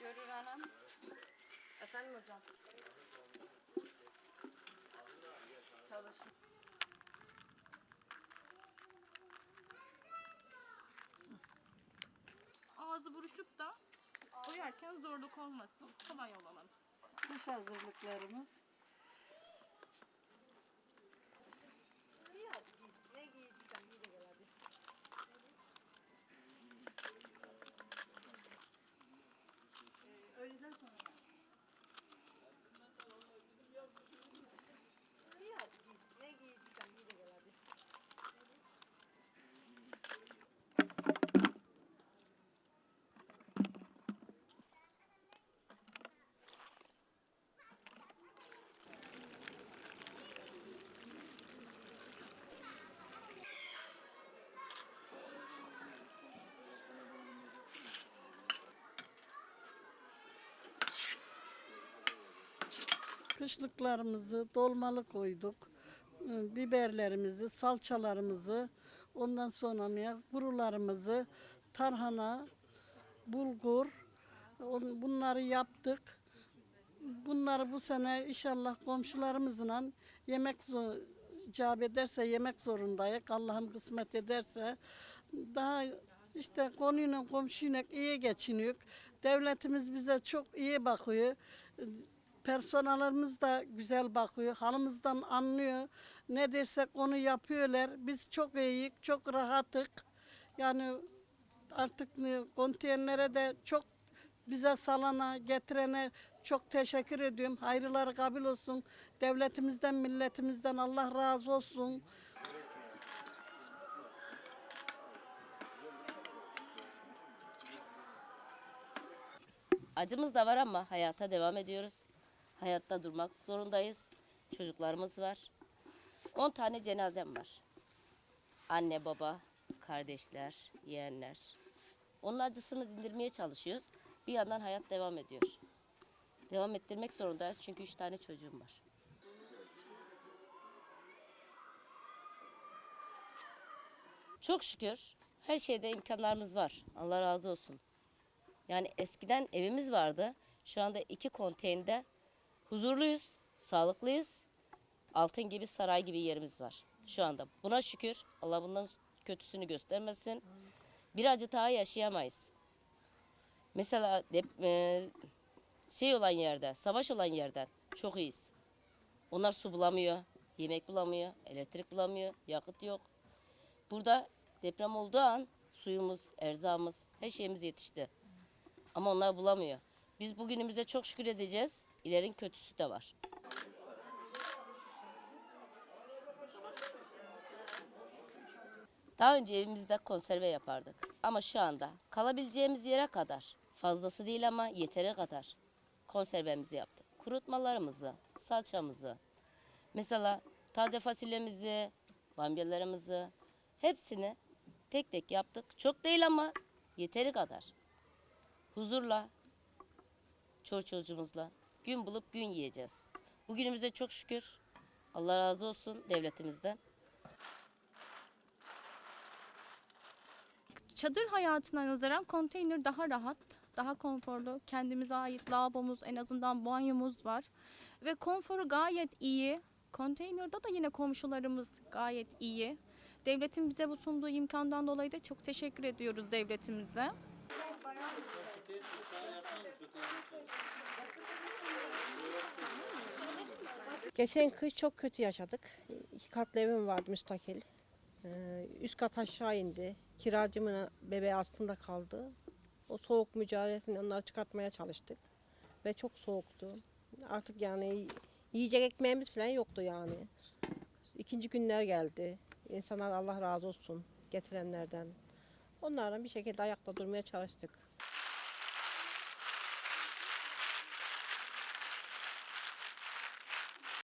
Görür anam. Efendim hocam. Uçup da oyarken zorluk olmasın. Kolay olalım. Kış hazırlıklarımız. İyi hadi giy. Ne giyeceksen giy de gel hadi. Ee, öğleden sonra gel. İyi hadi giy. Ne giyeceksen giy de gel hadi. Kışlıklarımızı dolmalı koyduk. Ee, Biberlerimizi, salçalarımızı, ondan sonra kurularımızı, tarhana, bulgur, bunları yaptık. Bunları bu sene inşallah komşularımızla yemek zo- icap ederse yemek zorundayız. Allah'ım kısmet ederse daha işte konuyla komşuyla iyi geçiniyor. Devletimiz bize çok iyi bakıyor. Personelimiz de güzel bakıyor. Halımızdan anlıyor. Ne dersek onu yapıyorlar. Biz çok iyiyiz, çok rahatık. Yani artık ne, konteynerlere de çok bize salana, getirene çok teşekkür ediyorum. Hayırları kabul olsun. Devletimizden, milletimizden Allah razı olsun. Acımız da var ama hayata devam ediyoruz. Hayatta durmak zorundayız. Çocuklarımız var. 10 tane cenazem var. Anne, baba, kardeşler, yeğenler. Onun acısını dindirmeye çalışıyoruz. Bir yandan hayat devam ediyor. Devam ettirmek zorundayız çünkü 3 tane çocuğum var. Çok şükür her şeyde imkanlarımız var. Allah razı olsun. Yani eskiden evimiz vardı. Şu anda iki konteynde huzurluyuz, sağlıklıyız. Altın gibi saray gibi yerimiz var şu anda. Buna şükür Allah bundan kötüsünü göstermesin. Bir acı daha yaşayamayız. Mesela dep- e, şey olan yerde, savaş olan yerden çok iyiyiz. Onlar su bulamıyor, yemek bulamıyor, elektrik bulamıyor, yakıt yok. Burada deprem olduğu an suyumuz, erzağımız, her şeyimiz yetişti. Ama onlar bulamıyor. Biz bugünümüze çok şükür edeceğiz. İlerin kötüsü de var. Daha önce evimizde konserve yapardık. Ama şu anda kalabileceğimiz yere kadar, fazlası değil ama yeteri kadar konservemizi yaptık. Kurutmalarımızı, salçamızı, mesela taze fasulyemizi, bamyalarımızı hepsini tek tek yaptık. Çok değil ama yeteri kadar huzurla, çocuğumuzla gün bulup gün yiyeceğiz. Bugünümüze çok şükür. Allah razı olsun devletimizden. Çadır hayatına nazaran konteyner daha rahat, daha konforlu. Kendimize ait lavabomuz, en azından banyomuz var. Ve konforu gayet iyi. Konteynerde da yine komşularımız gayet iyi. Devletin bize bu sunduğu imkandan dolayı da çok teşekkür ediyoruz devletimize. Geçen kış çok kötü yaşadık. İki katlı evim vardı müstakil. Ee, üst kat aşağı indi. Kiracımın bebeği altında kaldı. O soğuk mücadelesini onları çıkartmaya çalıştık. Ve çok soğuktu. Artık yani yiyecek ekmeğimiz falan yoktu yani. İkinci günler geldi. İnsanlar Allah razı olsun getirenlerden. Onlarla bir şekilde ayakta durmaya çalıştık.